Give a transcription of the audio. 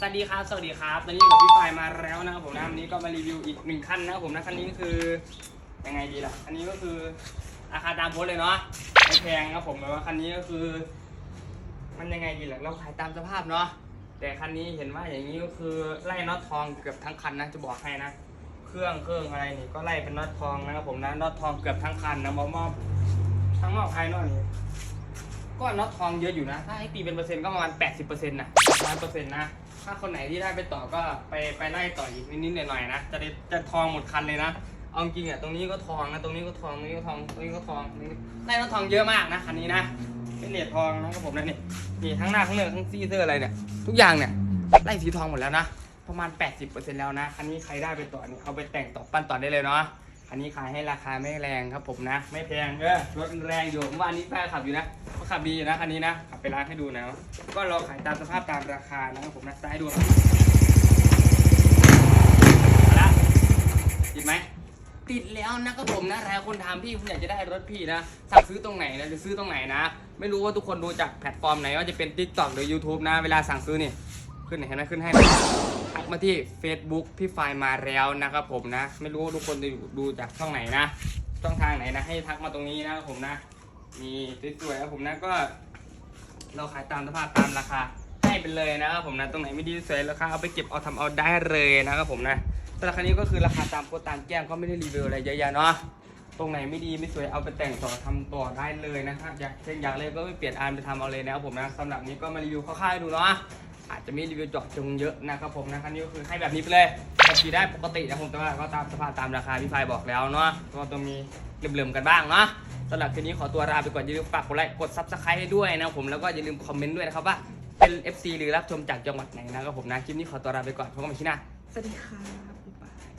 สวัสดีครับ สวัสดีครับ ตอนนี้กับพี่ปายมาแล้วนะครับผมนะวันนี้ก็มารีวิวอีกหนึ่งคันนะครับผมนะคันนี้ก็คือยังไงดีล่ะคันนี้ก็คือราคาตามโพสเลยเนาะไม่แพงครับผมแต่ว่าคันนี้ก็คือ มันยังไงดีล่ะ เราขายตามสภาพเนาะ แต่คันนี้เห็นว่าอย่างนี้ก็คือไล่น็อตทองเกือบทั้งคันนะ จะบอกให้นะ เครื่องเครื่องอะไรนี่ก็ไล่เป็นน็อตทองนะครับผมนะ น็อตทองเกือบทั้งคันนะมอมอบทั้งมอบภายนอกนี่ ก็น็อตทองเยอะอยู่นะ ถ้าให้ตีเป็นเปอร์เซ็นต์ก็ประมาณ 80%นะร้อยเปอร์เซ็นต์นะ ถ้าคนไหนที่ได้ไปต่อก็ไปไปไล่ต่ออีกนิดๆหน่อยๆนะ จะได้จะทองหมดคันเลยนะ เอาจริงอะตรงนี้ก็ทองนะ ตรงนี้ก็ทอง ตรงนี้ก็ทอง ตรงนี้ก็ทองตรงนี้ไล่น็อตทองเยอะมากนะคันนี้นะ เป็นเลดทองนะครับผมนะนี่นี่ทั้งหน้าทั้งเนื้อทั้งซีเซอร์อะไรเนี่ย ทุกอย่างเนี่ยไล่สีทองหมดแล้วนะ ประมาณ 80%แล้วนะ คันนี้ใครได้ไปต่อเนี่ยเอาไปแต่งต่อปั้นต่อได้เลยเนาะอันนี้ขายให้ราคาไม่แรงครับผมนะ ไม่แพงเออรถแรงอยู่เมื่อวานนี้แป้ขับอยู่นะ ขับดีนะคันนี้นะ ขับไปร้านให้ดูนะ ก็เราขายตามสภาพตามราคานะครับผมนะจะให้ดูครับละติดไหมติดแล้วนะครับผมนะหลายคนถามพี่ผมอยากจะได้รถพี่นะสั่งซื้อตรงไหนนะจะซื้อตรงไหนนะ ไม่รู้ว่าทุกคนดูจากแพลตฟอร์มไหนว่าจะเป็น t ิ k t o k หรือ YouTube นะ เวลาสั่งซื้อนี่ ขึ้นไหนเห็นไหมขึ้นให้ทักมาที่ Facebook พี่ไฟมาแล้วนะครับผมนะ ไม่รู้ว่าทุกคนจะดูจากช่องไหนนะช่องทางไหนนะให้ทักมาตรงนี้นะครับผมนะ มีสวยๆครับผมนะก็ เราขายตามสภาพตามราคา ให้ไปเลยนะครับผมนะตรงไหนไม่ดีสวยราคาเอาไปเก็บเอาทำเอาได้เลยนะครับผมนะแต่ราคานี้ก็คือราคาตามโคตามแจ้งก็ไม่ได้รีวิวอะไรเยอะแยะเนาะตรงไหนไม่ดีไม่สวยเอาไปแต่งต่อทำต่อได้เลยนะครับอยากเช่นอยากเลยก็ไปเปลี่ยนอันไปทำเอาเลยนะครับผมนะสำหรับนี้ก็มารีวิวคร่าวๆดูเนาะอาจจะไม่รีวิวเจาะจงเยอะนะครับผมนะคันนี้ก็คือให้แบบนี้ไปเลยขับขี่ได้ปกตินะผมแต่ว่าก็ตามสภาพตามราคาที่ไฟบอกแล้วเนาะก็ต้องมีเหลื่อมๆกันบ้างเนาะ สำหรับคืนนี้ขอตัวลาไปก่อนอย่าลืมฝากกดไลค์กดซับสไครต์ให้ด้วยนะครับผมแล้วก็อย่าลืมคอมเมนต์ด้วยนะครับว่าเป็น FC หรือรับชมจากจังหวัดไหนนะครับผมนะคลิปนี้ขอตัวลาไปก่อนพบกันใหม่ที่หน้าสวัสดีค่ะบ๊ายบาย